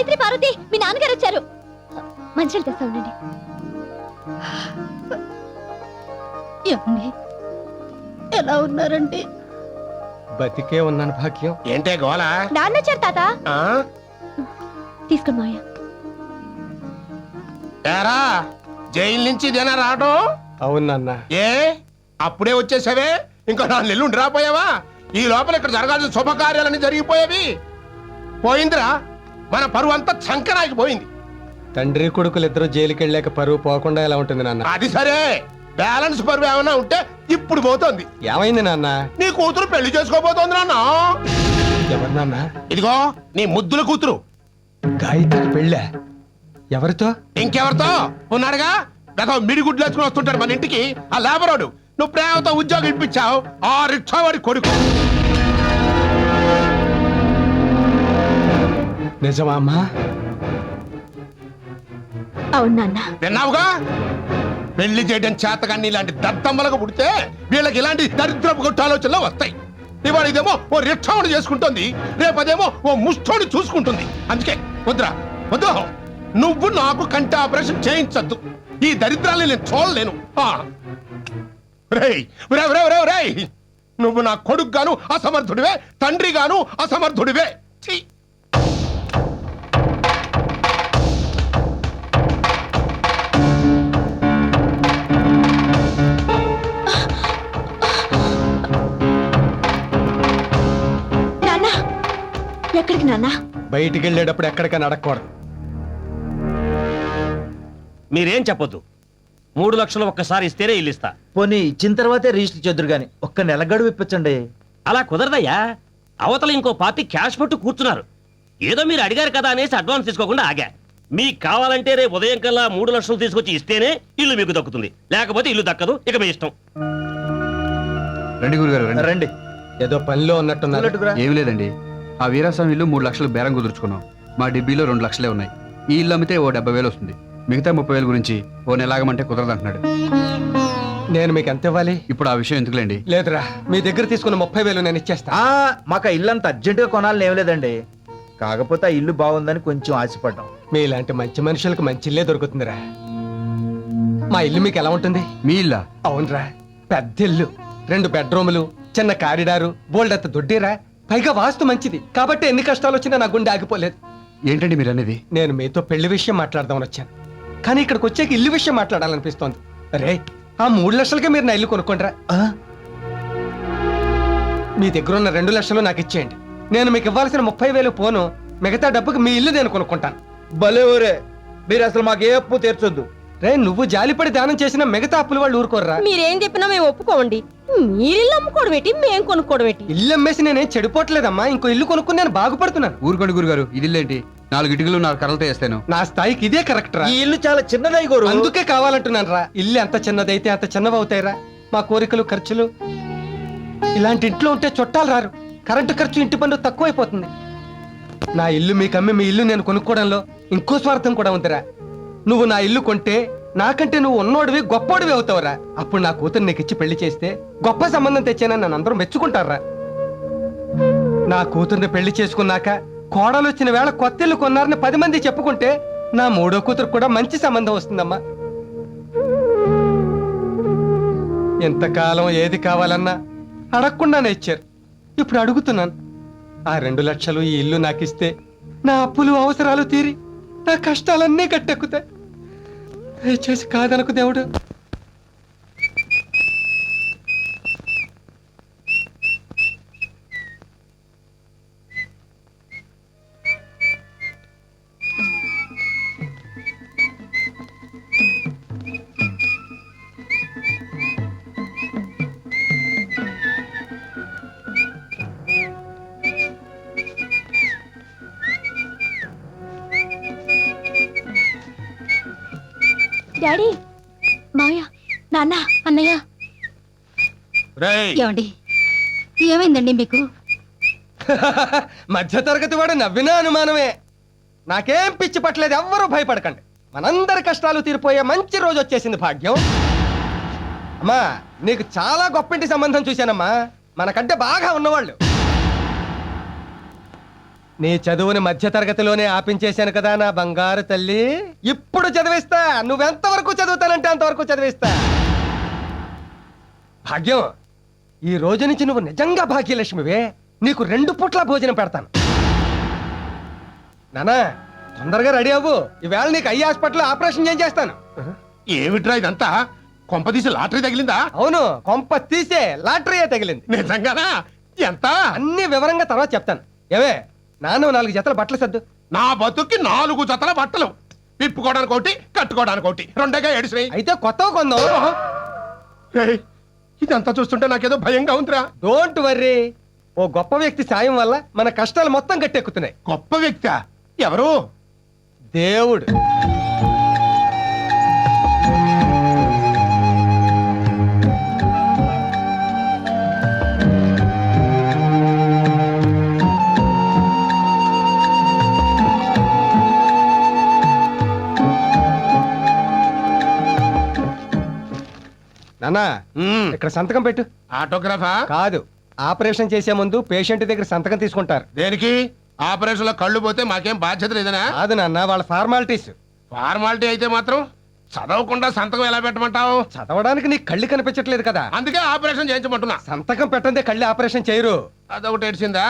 గాయత్రి పార్వతి మీ నాన్నగారు వచ్చారు. మంచిలు తెస్తా ఉండండి. ఏమండి? ఎలా ఉన్నారండి? బతికే ఉన్నాను భాగ్యం. ఏంటే గోల? నాన్న వచ్చారు తాత? తీసుకోండి మావయ్య. ఏరా జైలు నుంచి ఇదేనా రావడం అవును నాన్న. ఏ? అప్పుడే వచ్చేసావే? ఇంకా నా నెల్లుండి రాపోయావా? ఈ లోపల ఇక్కడ జరగాల్సిన శుభకార్యాలన్నీ జరిగిపోయేవి. పోయిందిరా. మన పరువు అంతా చంకరాకి పోయింది. తండ్రి కొడుకులు ఇద్దరు జైలుకి వెళ్ళాక పరువు పోకుండా ఎలా ఉంటుంది నాన్న? అది సరే. బ్యాలెన్స్ పరువు ఏమైనా ఉంటే ఇప్పుడు పోతోంది. ఏమైంది నాన్న? నీ కూతురు పెళ్ళి చేసుకోబోతోంది నాన్న. ఎవరు నాన్న? ఇదిగో నీ ముద్దుల కూతురు. గాయత్రికి పెళ్ళా. ఎవరితో? ఇంకెవరితో? ఉన్నాడుగా? గత మిడిగుడ్లు వేసుకుని వస్తుంటాడు మన ఇంటికి. ఆ లేబరోడు. నువ్వు ప్రేమతో ఉద్యోగం ఇప్పించావు. ఆ రిక్షా వాడి కొడుకు. నిజమా అమ్మా? అవును నాన్న. విన్నావుగా? పెళ్ళి చేయడం చేతకాన్ని ఇలాంటి దద్దమ్మలకు పుడితే వీళ్ళకి ఇలాంటి దరిద్రపు కొట్టు ఆలోచనలు వస్తాయి. ఇవాళ ఇదేమో ఓ రిక్షావుని చేసుకుంటుంది రేపదేమో ఓ ముష్టోని చూసుకుంటుంది. అందుకే వద్దురా వద్దు నువ్వు నాకు కంటి ఆపరేషన్ చేయించద్దు. ఈ దరిద్రాన్ని నేను చూడలేను. నువ్వు నా కొడుకు గాను అసమర్థుడివే తండ్రి గాను అసమర్థుడివే. నాన్న. బయటికి వెళ్ళేటప్పుడు ఎక్కడికైనా అడగకూడదు. మీరేం చెప్పొద్దు. మూడు లక్షలు ఒక్కసారి ఇస్తేనే ఇల్లు ఇస్తా. పోనీ ఇచ్చిన తర్వాతే రిజిస్టర్ చేద్దరు గాని ఒక్క నెల గడువు ఇప్పించండి. అలా కుదరదయ్యా. అవతల ఇంకో పార్టీ క్యాష్ పట్టు కూర్చున్నారు. ఏదో మీరు అడిగారు కదా అనేసి అడ్వాన్స్ తీసుకోకుండా ఆగా. మీకు కావాలంటే రేపు ఉదయం కల్లా మూడు లక్షలు తీసుకొచ్చి ఇస్తేనే ఇల్లు మీకు దక్కుతుంది. లేకపోతే ఇల్లు దక్కదు. ఇక మీ ఇష్టం. రండి గురుగారు రండి. ఏదో పనిలో ఉన్నట్టున్నారు. ఏమి లేదండి. ఆ వీరాస్వామి ఇల్లు మూడు లక్షలు బేరం కుదుర్చుకున్నాం. మా డిబ్బీలో రెండు లక్షలే ఉన్నాయి. ఈ ఇల్లు అమ్మితే ఓ డెబ్బై వేలు వస్తుంది. మిగతా ముప్పై వేల గురించి ఓ నెలాగమంటే కుదరదంటున్నాడు. నేను మీకు ఎంత ఇవ్వాలి? ఇప్పుడు ఆ విషయం ఎందుకులేండి? లేదురా మీ దగ్గర తీసుకున్న ముప్పై వేలు నేను ఇచ్చేస్తా. ఆ మాకు ఆ ఇల్లు అంత అర్జెంటుగా కొనాలని ఏం లేదండి. కాకపోతే ఆ ఇల్లు బాగుందని కొంచెం ఆశపడ్డాం. మీలాంటి మంచి మనుషులకు మంచి ఇల్లే దొరుకుతుందిరా. మా ఇల్లు మీకు ఎలా ఉంటుంది? మీ ఇల్లా? అవునరా పెద్ద ఇల్లు. రెండు బెడ్రూములు చిన్న కారిడారు బోల్డంత దొడ్డిరా. పైగా వాస్తు మంచిది. కాబట్టి ఎన్ని కష్టాలు వచ్చినా నా గుండె ఆగిపోలేదు. ఏంటండి మీరు అనేది నేను మీతో పెళ్ళి విషయం మాట్లాడదామని వచ్చాను. కానీ ఇక్కడికి వచ్చాక ఇల్లు విషయం మాట్లాడాలనిపిస్తోంది. రే ఆ మూడు లక్షలకే మీరు నా ఇల్లు కొనుక్కోండిరా. ఆ, మీ దగ్గర ఉన్న రెండు లక్షలు నాకు ఇచ్చేయండి. నేను మీకు ఇవ్వాల్సిన ముప్పై వేలు పోను. మిగతా డబ్బుకి మీ ఇల్లు నేను కొనుక్కుంటాను. భలే ఊరే. మీరు అసలు మాకు ఏ అప్పు తీర్చొద్దు. రే నువ్వు జాలిపడి దానం చేసిన మిగతా అప్పులు వాళ్ళు ఊరుకోర్రా. మీరేం చెప్పినా మేము ఒప్పుకోండి మీరిల్లు అమ్ముకోవడం ఏంటి? మేము కొనుక్కోవడం ఏంటి? ఇల్లు అమ్మేసి నేనేం చెడిపోవట్లేదమ్మా. ఇంకో ఇల్లు కొనుక్కుని నేను బాగుపడుతున్నాను. ఊరుకోండి గురుగారు. ఇది ఇల్లేంటి నాలుగు ఇటుకలు నాలుగు కర్రలతో వేస్తాను. నా స్థాయికి ఇదే కరెక్ట్ రా. ఈ ఇల్లు చాలా చిన్నదై గోరు. అందుకే కావాలంటున్నాను రా. ఇల్లు ఎంత చిన్నదైతే అంత చిన్నవి అవుతాయిరా మా కోరికలు ఖర్చులు. ఇలాంటి ఇంట్లో ఉంటే చుట్టాలు రారు. కరెంటు ఖర్చు ఇంటి పన్ను తక్కువైపోతుంది. నా ఇల్లు మీకు అమ్మి మీ ఇల్లు నేను కొనుక్కోవడంలో ఇంకో స్వార్థం కూడా ఉందిరా. నువ్వు నా ఇల్లు కొంటే నాకంటే నువ్వు ఉన్నోడివి గొప్పోడివి అవుతావురా. అప్పుడు నా కూతురు నీకు ఇచ్చి పెళ్ళి చేస్తే గొప్ప సంబంధం తెచ్చానని నన్ను అందరూ మెచ్చుకుంటారా? నా కూతుర్ని పెళ్ళి చేసుకున్నాక కోడలు వచ్చిన వేళ కొత్త ఇల్లు కొన్నారని పది మంది చెప్పుకుంటే నా మూడో కూతురు కూడా మంచి సంబంధం వస్తుందమ్మా. ఎంతకాలం ఏది కావాలన్నా అడగకుండానే ఇచ్చారు. ఇప్పుడు అడుగుతున్నాను. ఆ రెండు లక్షలు ఈ ఇల్లు నాకిస్తే నా అప్పులు అవసరాలు తీరి నా కష్టాలన్నీ గట్టెక్కుతాయి. దయచేసి కాదనకు దేవుడు. డాడీ మావయ్య నాన్న అన్నయ్య. ఏమండి? ఏమైందండి మీకు? మధ్య తరగతి వాడు నవ్వినా అనుమానమే. నాకేం పిచ్చి పట్టలేదు ఎవ్వరూ భయపడకండి. మనందరి కష్టాలు తీరిపోయే మంచి రోజు వచ్చేసింది భాగ్యం. అమ్మా నీకు చాలా గొప్పింటి సంబంధం చూశానమ్మా. మనకంటే బాగా ఉన్నవాళ్ళు. నీ చదువుని మధ్య తరగతిలోనే ఆపించేశాను కదా నా బంగారు తల్లి. ఇప్పుడు చదివిస్తా. నువ్వెంతవరకు చదువుతానంటే అంతవరకు చదివిస్తా. భాగ్యం. ఈ రోజు నుంచి నువ్వు నిజంగా భాగ్యలక్ష్మివే. నీకు రెండు పూట్ల భోజనం పెడతాను. నానా తొందరగా రెడీ అవ్వు. ఈవేళ నీకు ఐ హాస్పిటల్ ఆపరేషన్ ఏం చేస్తాను ఏమిట్రా ఇదంతా? కొంపదీసి లాటరీ తగిలిందా? అవును కొంప తీసే లాటరీ తగిలింది. నిజంగానా? ఎంత? అన్ని వివరంగా తర్వాత చెప్తాను. ఏవే నాన్న నాలుగు జతల బట్టలు సర్దు. నా బతుక్కి నాలుగు జతల బట్టలు. విప్పుకోవడానికి ఒకటి కట్టుకోవడానికి ఒకటి. రెండేగా ఏడిసినాయి. అయితే కొత్తగా కొందాం. ఇదంతా చూస్తుంటే నాకేదో భయంగా ఉందిరా. డోంట్ వర్రీ ఓ గొప్ప వ్యక్తి సాయం వల్ల మన కష్టాలు మొత్తం గట్టెక్కుతున్నాయి. గొప్ప వ్యక్తి? ఎవరు? దేవుడు. ఇక్కడ సంతకం పెట్టు. ఆటోగ్రాఫా? కాదు ఆపరేషన్ చేసే ముందు పేషెంట్ దగ్గర సంతకం తీసుకుంటారు. దేనికి? ఆపరేషన్లో కళ్ళు పోతే మాకేం బాధ్యత లేదనా? కాదు నాన్న వాళ్ళ ఫార్మాలిటీస్. ఫార్మాలిటీ అయితే మాత్రం చదవకుండా సంతకం ఎలా పెట్టమంటావు? చదవడానికి నీకు కళ్ళు కనిపించట్లేదు కదా. అందుకే ఆపరేషన్ చేయించమంటున్నా. సంతకం పెట్టందే కళ్ళు ఆపరేషన్ చేయరు. అదొకటి ఏడ్చిందా?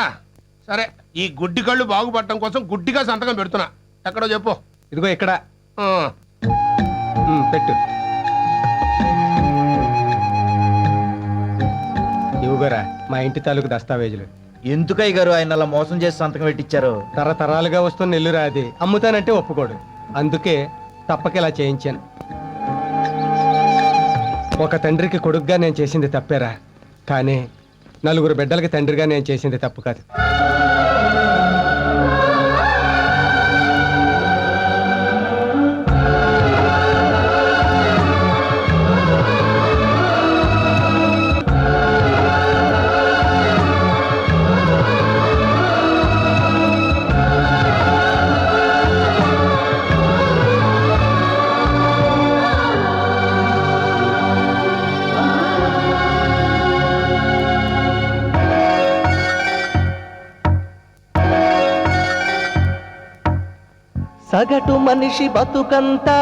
సరే ఈ గుడ్డి కళ్ళు బాగుపడటం కోసం గుడ్డిగా సంతకం పెడుతున్నా. ఎక్కడో చెప్పు. ఇదిగో ఇక్కడ. పెట్టు. ఇవ్వగోరా మా ఇంటి తాలూకు దస్తావేజులు. ఎందుకయ్య గారు ఆయన అలా మోసం చేసి సంతకం పెట్టించారు తరతరాలుగా వస్తున్న నెల్లురా అది అమ్ముతానంటే ఒప్పుకోడు. అందుకే తప్పక ఇలా చేయించాను. ఒక తండ్రికి కొడుగ్గా నేను చేసింది తప్పేరా. కానీ నలుగురు బిడ్డలకి తండ్రిగా నేను చేసింది తప్పు కాదు. సగటు మనిషి బతుకంతా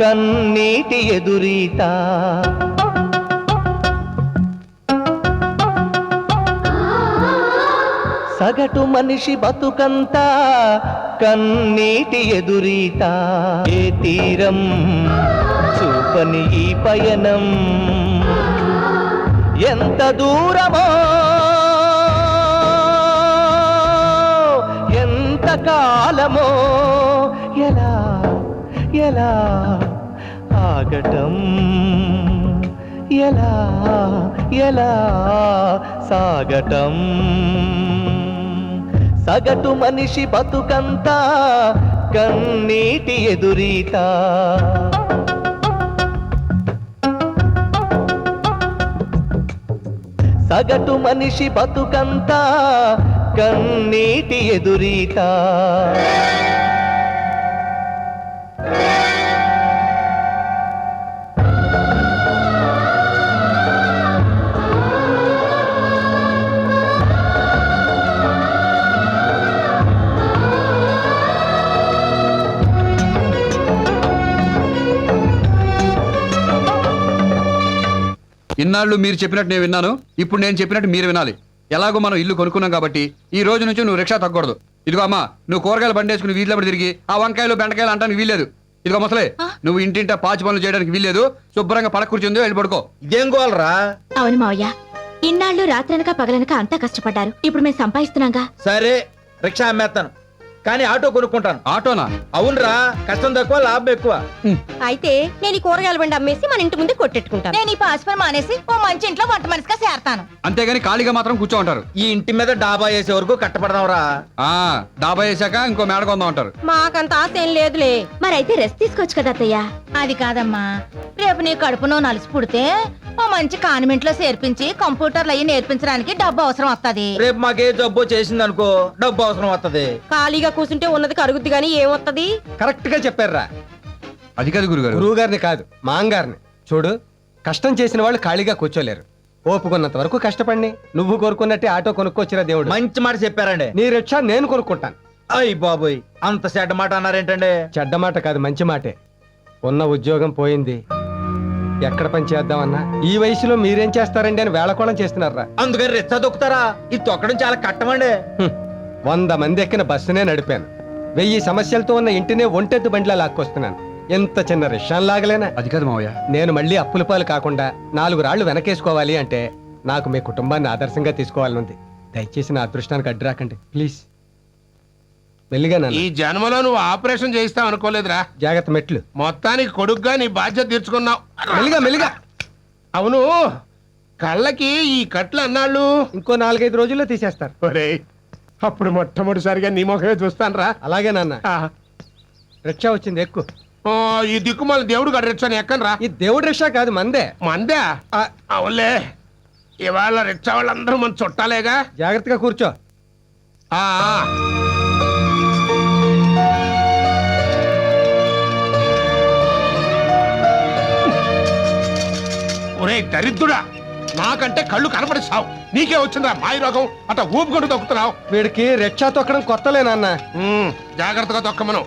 కన్నీటి ఎదురీత. సగటు మనిషి బతుకంతా కన్నీటి ఎదురీత. ఏ తీరం చూపని ఈ పయనం? ఎంత దూరమో కాలమో? ఎలా ఎలా ఆగటం? ఎలా ఎలా సాగటం? సగటు మనిషి బతుకంతా కన్నీటి ఎదురీత. సగటు మనిషి బతుకంతా కన్నీటి ఎదురీత. ఇన్నాళ్ళు మీరు చెప్పినట్టు నేను విన్నాను ఇప్పుడు నేను చెప్పినట్టు మీరు వినాలి. ఎలాగో మనం ఇల్లు కొనుక్కున్నాం కాబట్టి ఈ రోజు నుంచి నువ్వు రిక్షా తగ్గకూడదు. ఇదిగో అమ్మా నువ్వు కూరగాయలు బండేసుకుని వీధిలో పడి తిరిగి ఆ వంకాయలు బెండకాయలు అంటానికి వీల్లేదు. ఇదిగో ముసలే నువ్వు ఇంటింటా పాచి పనులు చేయడానికి వీల్లేదు. శుభ్రంగా పడక కూర్చుందో వెళ్ళి పడుకో. ఇదేం గోలరా? అవును మావయ్య. ఇన్నాళ్ళు రాత్రనక పగలనక అంతా కష్టపడ్డారు. ఇప్పుడు మేము సంపాదిస్తున్నాగా. సరే రిక్షా అమ్మేస్తాను కానీ ఆటో కొనుక్కుంటాను. ఆటోనా? అవునరా కష్టం తక్కువ లాభం ఎక్కువ. అయితే నేను ఈ కూరగాయల బండి అమ్మేసి మన ఇంటి ముందే కొట్టెట్టుకుంటాను. నేను ఈ పాస్పర్ మానేసి ఓ మంచి ఇంట్లో వంట మనిషిగా చేరతాను. అంతేగాని ఖాళీగా మాత్రం కూర్చో ఉంటారు ఈ ఇంటి మీద డాబా వేసే వరకు కట్టపడదాంరా ఆ డాబా వేసాక ఇంకో మేడ కొందాం అంటారు మాకంత ఆశ ఏం లేదులే. మరైతే రెస్ట్ తీసుకోవచ్చు కదా అత్తయ్య. అది కాదమ్మా. రేపు నీ కడుపునో నలిసి పుడితే ఓ మంచి కాన్వెంట్లో చేర్పించి కంప్యూటర్లు అయ్యి నేర్పించడానికి డబ్బు అవసరం వస్తది రేపు మాకే జబ్బు చేసింది అనుకో డబ్బు అవసరం వస్తది ఖాళీగా కూర్చుంటే ఉన్నది కరుగుద్ది గానీ ఏమొత్తది? కరెక్ట్గా చెప్పారురా. అది కాదు గురుగారు. గురువు గారిని కాదు మాంగారిని. చూడు కష్టం చేసిన వాళ్ళు ఖాళీగా కూర్చోలేరు. ఓపుకున్నంత వరకు కష్టపడి నువ్వు కోరుకున్నట్టే ఆటో కొనుక్కొచ్చిరా దేవుడు. మంచి మాట చెప్పారండి. నీ రిక్షా నేను కొనుక్కుంటాను. అయ్యి బాబోయ్ అంత చెడ్డ మాట అన్నారేంటండి? చెడ్డ మాట కాదు మంచి మాటే. ఉన్న ఉద్యోగం పోయింది. ఎక్కడ పని చేద్దామన్నా? ఈ వయసులో మీరేం చేస్తారండి అని వేళకోళం చేస్తున్నారా అందుకని రెచ్చ దొక్కుతారా? ఇది తొక్కడం చాలా కట్టమండి. వంద మంది ఎక్కిన బస్సునే నడిపాను. వెయ్యి సమస్యలతో ఉన్న ఇంటినే ఒంటెద్దు బండిలా లాక్కొస్తున్నాను. ఎంత చిన్న రిక్షాన్ లాగలేనా? అది కాదు మావయ్య. నేను మళ్ళీ అప్పుల పాలు కాకుండా నాలుగు రాళ్ళు వెనకేసుకోవాలి అంటే నాకు మీ కుటుంబాన్ని ఆదర్శంగా తీసుకోవాలనుంది. దయచేసి నా అదృష్టానికి అడ్డు రాకండి. ప్లీజ్. మెల్లిగా ఈ జన్మలో నువ్వు ఆపరేషన్ చేయిస్తావు అనుకోలేదురా. జాగ్రత్త మెట్లు. మొత్తానికి కొడుగ్గా నీ బాధ్యత తీర్చుకున్నావు. మెల్లిగా మెల్లిగా. అవును కళ్ళకి ఈ కట్లు అన్నాళ్ళు ఇంకో నాలుగైదు రోజుల్లో తీసేస్తారు. ఒరేయ్ అప్పుడు మొట్టమొదటిసారిగా నీ ముఖమే చూస్తాను రా అలాగే నాన్న. రిక్షా వచ్చింది ఎక్కువ ఈ దిక్కుమాల దేవుడు గడరిచ్చాను ఎక్కను రా ఈ దేవుడి రిక్షా కాదు మందే. మందే? అవులే ఇవాళ రిక్షా వాళ్ళందరూ మన చుట్టాలేగా? జాగ్రత్తగా కూర్చో. ఒరేయ్ దరిద్రుడా. నాకంటే కళ్ళు కనపడిస్తావు నీకే వచ్చిందా మాయ రోగం. అట్లా ఊపుకుంటూ తొక్కుతున్నావు. వీడికి రిక్షా తొక్కడం కొత్తలే నాన్న. ఉమ్, జాగ్రత్తగా తొక్కమను.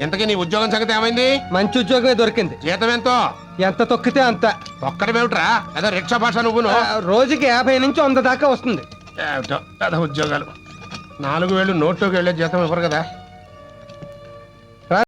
ఇంతకీ నీ ఉద్యోగం సంగతి ఏమైంది? మంచి ఉద్యోగమే దొరికింది. జీతం ఎంతో ఎంత తొక్కితే అంత. ఒక్కడమేమిట్రా ఏదో రిక్షా భాష నువ్వును. ఆ, రోజుకి యాభై నుంచి వంద దాకా వస్తుంది. ఏమిటో, ఏదో ఉద్యోగాలు. నాలుగు వేలు నోట్లోకి వెళ్ళే జీతం ఇవ్వరు కదా.